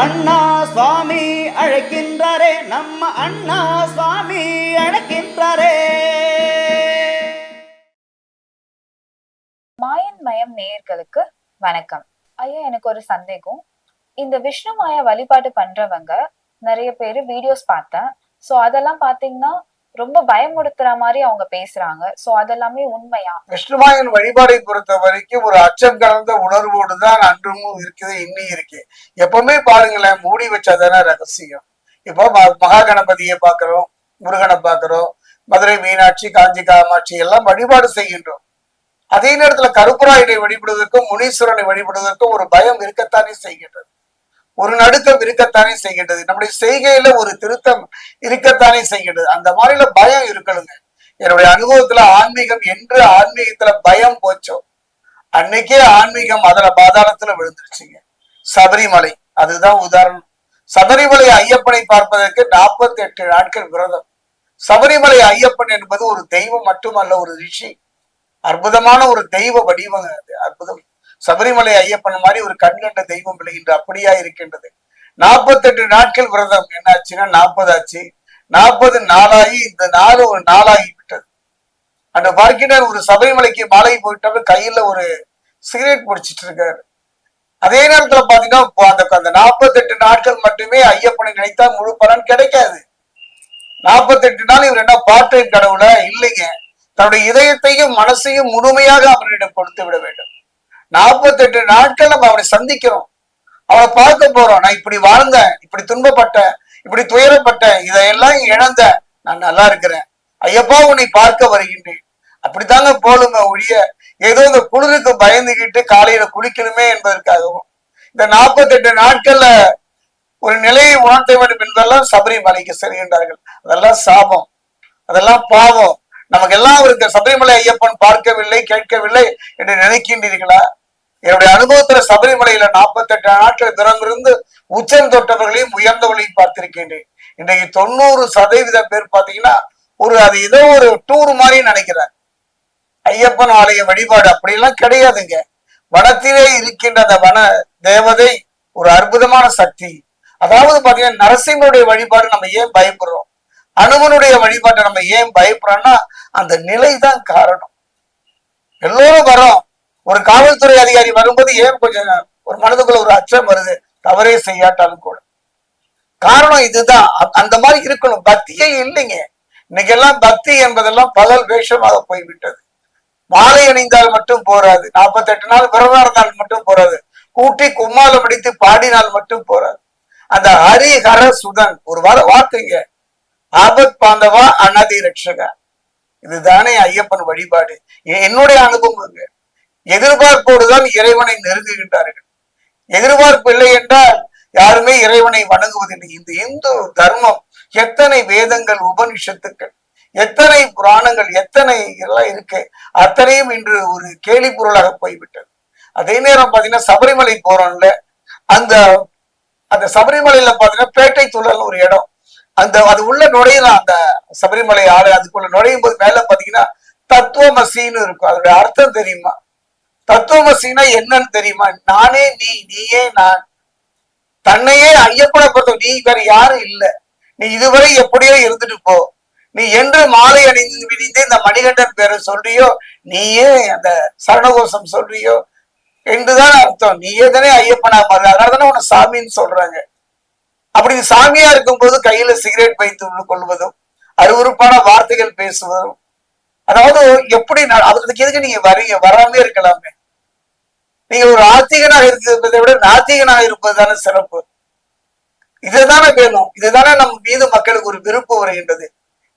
அண்ணா சுவாமி அழைக்கின்றாரே நம்ம அண்ணா சுவாமி அழைக்கின்றாரே. மாயன் மயம் நேயர்களுக்கு வணக்கம். ஐயா எனக்கு ஒரு சந்தேகம். இந்த விஷ்ணு மாயா வழிபாடு பண்றவங்க நிறைய பேர் வீடியோஸ் பார்த்தேன். ஸோ அதெல்லாம் பார்த்தீங்கன்னா ரொம்ப பயமுடுத்துற மாதிரி அவங்க பேசுறாங்க. சோ அதெல்லாமே உண்மையா? விஷ்ணுமாயன் வழிபாடை பொறுத்த வரைக்கும் ஒரு அச்சம் கலந்த உணர்வோடு தான் அன்றும் இருக்குது இன்னும் இருக்கு. எப்பவுமே பாருங்களேன் மூடி வச்சாதானே ரகசியம். இப்போ ம- மகா கணபதியை பாக்குறோம் முருகனை பாக்குறோம் மதுரை மீனாட்சி காஞ்சி காமாட்சி எல்லாம் வழிபாடு செய்கின்றோம். அதே நேரத்துல கருப்புராயனை வழிபடுவதற்கும் முனீஸ்வரனை வழிபடுவதற்கும் ஒரு பயம் இருக்கத்தானே செய்கின்றது. ஒரு நடுக்கம் இருக்கத்தானே செய்கின்றது. நம்முடைய செய்கையில ஒரு திருத்தம் இருக்கத்தானே செய்கின்றது. அந்த மாதிரில பயம் இருக்கணுங்க. என்னுடைய அனுபவத்துல ஆன்மீகம் என்று ஆன்மீகத்துல பயம் போச்சோ அன்னைக்கே ஆன்மீகம் அதுல பாதாளத்துல விழுந்துருச்சுங்க. சபரிமலை அதுதான் உதாரணம். சபரிமலை ஐயப்பனை பார்ப்பதற்கு நாற்பத்தி எட்டு நாட்கள் விரதம். சபரிமலை ஐயப்பன் என்பது ஒரு தெய்வம் மட்டுமல்ல ஒரு ரிஷி. அற்புதமான ஒரு தெய்வ வடிவம் அது. அற்புதம். சபரிமலை ஐயப்பன் மாதிரி ஒரு கண்கண்ட தெய்வம் விளைகின்ற அப்படியா இருக்கின்றது. நாற்பத்தெட்டு நாட்கள் விரதம். என்னாச்சுன்னா நாற்பது ஆச்சு நாற்பது நாளாகி இந்த நாள் ஒரு நாளாகி விட்டது. அந்த பார்க்கினர் ஒரு சபரிமலைக்கு மாலை போயிட்டவர் கையில ஒரு சிகரெட் பிடிச்சிட்டு இருக்காரு. அதே நேரத்துல பாத்தீங்கன்னா அந்த அந்த நாற்பத்தெட்டு நாட்கள் மட்டுமே ஐயப்பனை நினைத்தா முழு பலன் கிடைக்காது. நாற்பத்தெட்டு நாள் இவர் என்ன பாட்டை கடவுளா? இல்லைங்க. தன்னுடைய இதயத்தையும் மனசையும் முழுமையாக அவரிடம் கொடுத்து விட வேண்டும். நாற்பத்தெட்டு நாட்கள் நம்ம அவனை சந்திக்கிறோம். அவனை பார்க்க போறோம். நான் இப்படி வாழ்ந்தேன் இப்படி துன்பப்பட்டேன் இப்படி துயரப்பட்டேன் இதையெல்லாம் இழந்த நான் நல்லா இருக்கிறேன். ஐயப்பா உன்னை பார்க்க வருகின்றேன். அப்படித்தாங்க போலுங்க ஒழிய ஏதோ இந்த குளிருக்கு பயந்துகிட்டு காலையில குளிக்கணுமே என்பதற்காகவும் இந்த நாற்பத்தெட்டு நாட்கள்ல ஒரு நிலையை உணர்த்த வேண்டும் என்பதெல்லாம் சபரிமலைக்கு செல்கின்றார்கள். அதெல்லாம் சாபம். அதெல்லாம் பாவம். நமக்கு எல்லாம் இருக்க சபரிமலை ஐயப்பன் பார்க்கவில்லை கேட்கவில்லை என்று நினைக்கின்றீர்களா? என்னுடைய அனுபவத்துல சபரிமலையில நாற்பத்தெட்டு நாட்கள் திறமிருந்து உச்சம் தொட்டவர்களையும் உயர்ந்தவர்களையும் பார்த்திருக்கின்றேன். இன்னைக்கு தொண்ணூறு சதவீத பேர் பாத்தீங்கன்னா ஒரு அது ஏதோ ஒரு டூர் மாதிரி நினைக்கிறார் ஐயப்பன் ஆலய வழிபாடு அப்படிலாம் கிடையாதுங்க. வனத்திலே இருக்கின்ற அந்த வன தேவதை ஒரு அற்புதமான சக்தி. அதாவது பாத்தீங்கன்னா நரசிம்மனுடைய வழிபாடு நம்ம ஏன் பயப்படுறோம்? அனுமனுடைய வழிபாட்டை நம்ம ஏன் பயப்படுறோம்னா அந்த நிலை தான் காரணம். எல்லோரும் வரோம் ஒரு காவல்துறை அதிகாரி வரும்போது ஏன் கொஞ்சம் ஒரு மனதுக்குள்ள ஒரு அச்சம் வருது? தவறே செய்யாட்டாலும் கூட. காரணம் இதுதான். அந்த மாதிரி இருக்கணும். பக்தியே இல்லைங்க. இன்னைக்கு எல்லாம் பக்தி என்பதெல்லாம் பகல் வேஷமாக போய்விட்டது. மாலை அணிந்தால் மட்டும் போராது. நாற்பத்தெட்டு நாள் விரதம் இருந்தால் மட்டும் போராது. கூட்டி கும்மாலம் அடித்து பாடினால் மட்டும் போராது. அந்த ஹரிஹர சுதன் ஒரு வார வார்த்தைங்க. ஆபத் பாந்தவா அனாதி ரட்சகா. இதுதானே ஐயப்பன் வழிபாடு. என்னுடைய அனுபவம் எதிர்பார்ப்போடு தான் இறைவனை நெருங்குகின்றார்கள். எதிர்பார்ப்பு இல்லை என்றால் யாருமே இறைவனை வணங்குவதில்லை. இந்த இந்து தர்மம் எத்தனை வேதங்கள் உபனிஷத்துக்கள் எத்தனை புராணங்கள் எத்தனை எல்லாம் இருக்கு அத்தனையும் இன்று ஒரு கேலி பொருளாக போய்விட்டது. அதே நேரம் பாத்தீங்கன்னா சபரிமலை போறோம்ல அந்த அந்த சபரிமலையில பாத்தீங்கன்னா பேட்டை துள்ளல் ஒரு இடம். அந்த அது உள்ள நுழையலாம் அந்த சபரிமலை ஆடு அதுக்குள்ள நுழையும் போது மேல பாத்தீங்கன்னா தத்துவமசின்னு இருக்கும். அதோட அர்த்தம் தெரியுமா? தத்துவமசினா என்னன்னு தெரியுமா? நானே நீ நீயே நான். தன்னையே ஐயப்பனை பொறுத்த நீ வேற யாரும் இல்ல. நீ இதுவரை எப்படியோ இருந்துட்டு போ. நீ என்று மாலை அணிந்து விடிந்து இந்த மணிகண்டன் பேரை சொல்றியோ நீயே அந்த சரணகோஷம் சொல்றியோ என்றுதான் அர்த்தம். நீயே தானே ஐயப்பனா மாறு அதனால தானே உன்னை சாமின்னு சொல்றாங்க. அப்படி சாமியா இருக்கும்போது கையில சிகரெட் வைத்து கொள்வதும் அருவருப்பான வார்த்தைகள் பேசுவதும். அதாவது எப்படி அதுக்கு எதுக்கு நீங்க வரீங்க? வராமே இருக்கலாமே. நீங்க ஒரு ஆத்திகனாக இருக்கிறதை விட நாத்திகனாக இருப்பது தானே சிறப்பு. இதுதானே வேணும். இதுதானே நம்ம மீது மக்களுக்கு ஒரு விருப்பு வருகின்றது.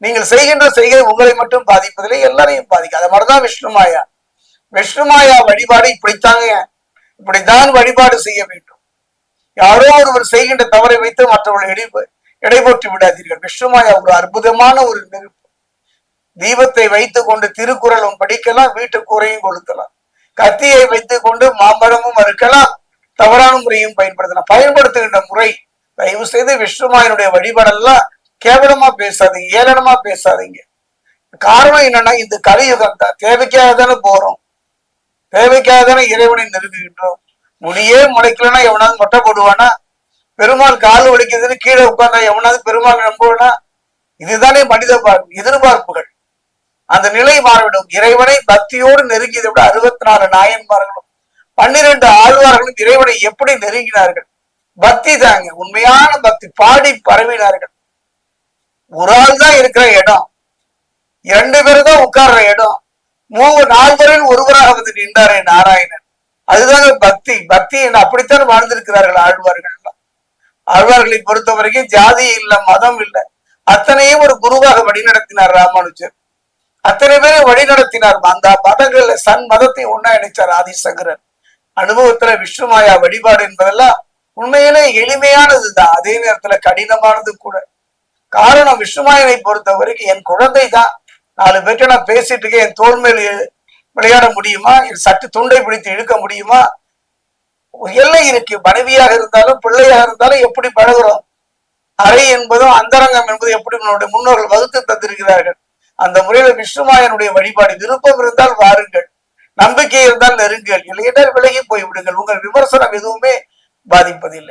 நீங்கள் செய்கின்ற செய்கை உங்களை மட்டும் பாதிப்பதில்லை எல்லாரையும் பாதிக்கும் அது மாதிரிதான் விஷ்ணுமாயா விஷ்ணுமாயா வழிபாடு இப்படித்தாங்க. இப்படித்தான் வழிபாடு செய்ய வேண்டும். யாரோ ஒருவர் செய்கின்ற தவறை வைத்து மற்றவர்கள் இடை இடைபோற்றி விடாதீர்கள். விஷ்ணுமாயா ஒரு அற்புதமான ஒரு நெருப்பு. தீபத்தை வைத்துக் கொண்டு திருக்குறளும் படிக்கலாம் வீட்டு கூரையும் கொளுத்தலாம். கத்தியை வைத்துக் கொண்டு மாம்பழமும் அறுக்கலாம். தவறான முறையும் பயன்படுத்தலாம். பயன்படுத்துகின்ற முறை தயவு செய்து விஷ்ணுமாயனுடைய வழிபாடெல்லாம் கேவலமா பேசாதீங்க ஏளனமா பேசாதீங்க. காரணம் என்னன்னா இந்த கலியுகம் தான் தேவைக்காக தானே போறோம். தேவைக்காக தானே இறைவனை நெருங்குகின்றோம். முடியே முளைக்கலன்னா எவனாவது மொட்டை போடுவானா? பெருமாள் கால் வலிக்குதுன்னு கீழே உட்கார்ந்தா எவனாவது பெருமாள் நம்புவானா? இதுதானே மனித பார்ப்பு எதிர்பார்ப்புகள். அந்த நிலை மாறிவிடும். இறைவனை பக்தியோடு நெருங்கியதை விட அறுபத்தி நாலு நாயன்மார்களும் பன்னிரண்டு ஆழ்வார்களும் இறைவனை எப்படி நெருங்கினார்கள்? பக்தி தாங்க உண்மையான பக்தி பாடி பரவினார்கள். ஒரு ஆள் தான் இருக்கிற இடம் இரண்டு பேரும் தான் உட்கார்ற இடம் மூணு நால்வரில் ஒருவராக வந்து நின்றாரே நாராயணன். அதுதாங்க பக்தி. பக்தி என்று அப்படித்தான் வாழ்ந்திருக்கிறார்கள் ஆழ்வார்கள் எல்லாம். ஆழ்வார்களை பொறுத்த வரைக்கும் ஜாதி இல்ல மதம் இல்லை. அத்தனையும் ஒரு குருவாக வழிநடத்தினார் ராமானுஜர். அத்தனை பேரை வழிநடத்தினார் அந்த மதங்கள்ல சன் மதத்தை ஒன்னா இணைச்சார் ஆதிசங்கரன். அனுபவத்துல விஷ்ணுமாயா வழிபாடு என்பதெல்லாம் உண்மையிலே எளிமையானதுதான். அதே நேரத்துல கடினமானது கூட. காரணம் விஷ்ணுமாயனை பொறுத்த வரைக்கும் என் குழந்தை தான் நாலு பேர்கிட்ட நான் பேசிட்டு இருக்கேன். என் தோல் மேல் விளையாட முடியுமா? என் சட்டு துண்டை பிடித்து இழுக்க முடியுமா? எல்லை இருக்கு. மனைவியாக இருந்தாலும் பிள்ளையாக இருந்தாலும் எப்படி பழகுறோம்? அறை என்பதும் அந்தரங்கம் என்பதும் எப்படி நம்மளுடைய முன்னோர்கள் வகுத்து தந்திருக்கிறார்கள்? அந்த முறையில விஷ்ணுமாயனுடைய வழிபாடு விருப்பம் இருந்தால் வாருங்கள். நம்பிக்கை இருந்தால் நெருங்கள் இல்லையென்றால் விலகி போய் விடுங்கள் உங்கள் விமர்சனம் எதுவுமே பாதிப்பதில்லை.